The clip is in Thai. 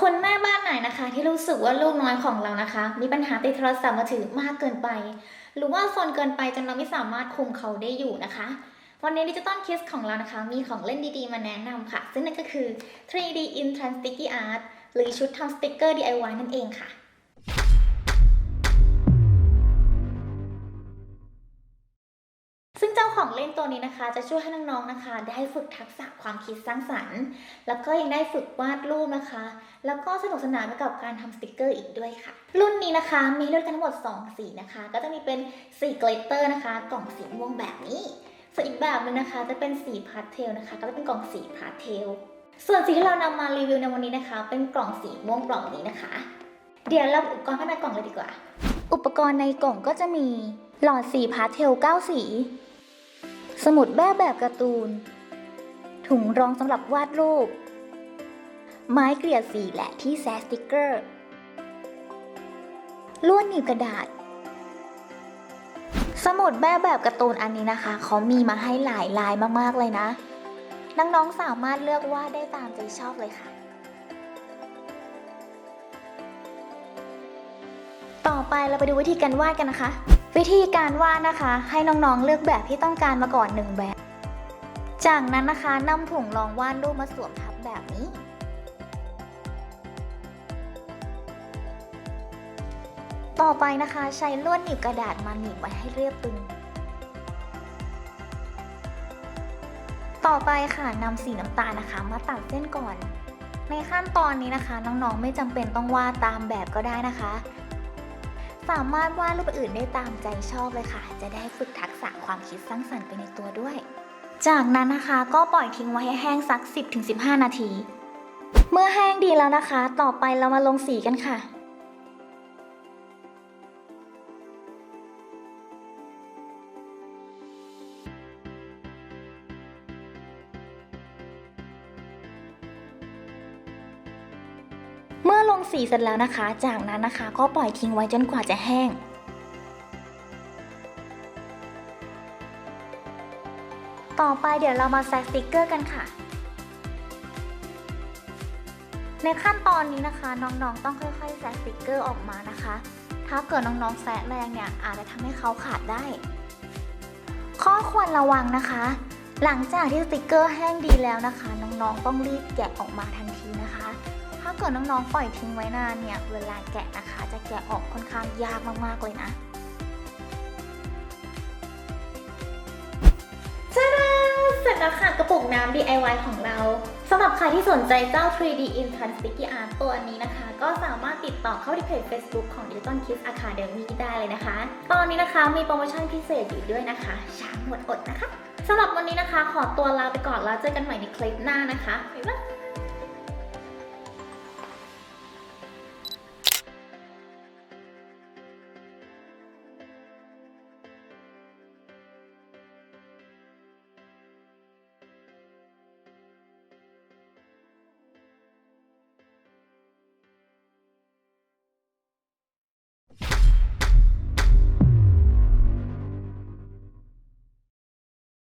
คนแม่บ้านไหนนะคะ ที่รู้สึกว่าลูกน้อยของเรานะคะ มีปัญหาติดโทรศัพท์มือถือมากเกินไป หรือว่าโซนเกินไปจนเราไม่สามารถคุมเขาได้อยู่นะคะ วันนี้ดิจิตอลคิสของเรานะคะ มีของเล่นดีๆ มาแนะนำค่ะ ซึ่งนั่นก็คือ 3D Intran Sticky Art หรือชุดทำสติกเกอร์ DIY นั่นเองค่ะ ของเล่นตัวนี้นะคะ จะช่วยให้น้องๆนะคะ ได้ฝึกทักษะความคิดสร้างสรรค์ แล้วก็ยังได้ฝึกวาดรูปนะคะ แล้วก็สนุกสนานไปกับการทำสติกเกอร์อีกด้วยค่ะ รุ่นนี้นะคะมีด้วยกันทั้งหมด 2 สีนะคะ ก็จะมีเป็นสีเกลเตอร์นะคะ กล่องสีม่วงแบบนี้ ส่วนอีกแบบนึงนะคะ จะเป็นสีพาสเทลนะคะ ก็จะเป็นกล่องสีพาสเทล ส่วนสีที่เรานำมารีวิวในวันนี้นะคะ เป็นกล่องสีม่วงกล่องนี้นะคะ เดี๋ยวเราอุปกรณ์ข้างในกล่องเลยดีกว่า อุปกรณ์ในกล่องก็จะมีหลอดสีพาสเทล 9 สี สมุดแบบแบบการ์ตูน ถุงรองสำหรับวาดรูป ไม้เกลี่ยสีและที่แซสติกเกอร์ ลวดหนีบกระดาษ สมุดแบบแบบการ์ตูนอันนี้นะคะ เขามีมาให้หลายลายมากๆเลยนะ น้องๆสามารถเลือกวาดได้ตามใจชอบเลยค่ะ ต่อไปเราไปดูวิธีการวาดกันนะคะ วิธีการวาดนะคะ ให้น้องๆเลือกแบบที่ต้องการมาก่อนหนึ่งแบบ จากนั้นนะคะนำถุงรองวาดรูปมาสวมทับแบบนี้ ต่อไปนะคะใช้ลวดหนีบกระดาษมาหนีบไว้ให้เรียบตึง ต่อไปค่ะนำสีน้ำตาลนะคะ มาตัดเส้นก่อน ในขั้นตอนนี้นะคะ น้องๆไม่จำเป็นต้องวาดตามแบบก็ได้นะคะ สามารถวาดรูปอื่นได้ตามใจชอบเลยค่ะ จะได้ฝึกทักษะความคิดสร้างสรรค์ไปในตัวด้วย จากนั้นนะคะก็ปล่อยทิ้งไว้ให้แห้งสัก 10-15 นาที เมื่อแห้งดีแล้วนะคะ ต่อไปเรามาลงสีกันค่ะ ลงสีเสร็จแล้วนะคะ จากนั้นนะคะก็ปล่อยทิ้งไว้จนกว่าจะแห้งต่อไปเดี๋ยวเรามาแซะสติกเกอร์กันค่ะ ในขั้นตอนนี้นะคะ น้องๆต้องค่อยๆแซะสติกเกอร์ออกมานะคะ ถ้าเกิดน้องๆแซะแรงเนี่ยอาจจะทำให้เขาขาดได้ ข้อควรระวังนะคะ หลังจากที่สติกเกอร์แห้งดีแล้วนะคะ น้องๆต้องรีบแกะออกมาทันทีนะคะ ถ้าเกิดน้องๆปล่อยทิ้งไว้นานเนี่ย เวลาแกะนะคะ จะแกะออกค่อนข้างยากมากๆเลยนะจ้าเสร็จแล้วค่ะกระปุกน้ำ DIY ของเราสำหรับใครที่สนใจเจ้า 3D Intran Sticky Art ตัวนี้นะคะ ก็สามารถติดต่อเข้าที่เพจ Facebook ของ Digital Kids Academy ได้เลยนะคะ ตอนนี้นะคะมีโปรโมชั่นพิเศษอยู่ด้วยนะคะช้าหมดอดนะคะสำหรับวันนี้นะคะ ขอตัวลาไปก่อนแล้วเจอกันใหม่ในคลิปหน้านะคะบ๊ายบาย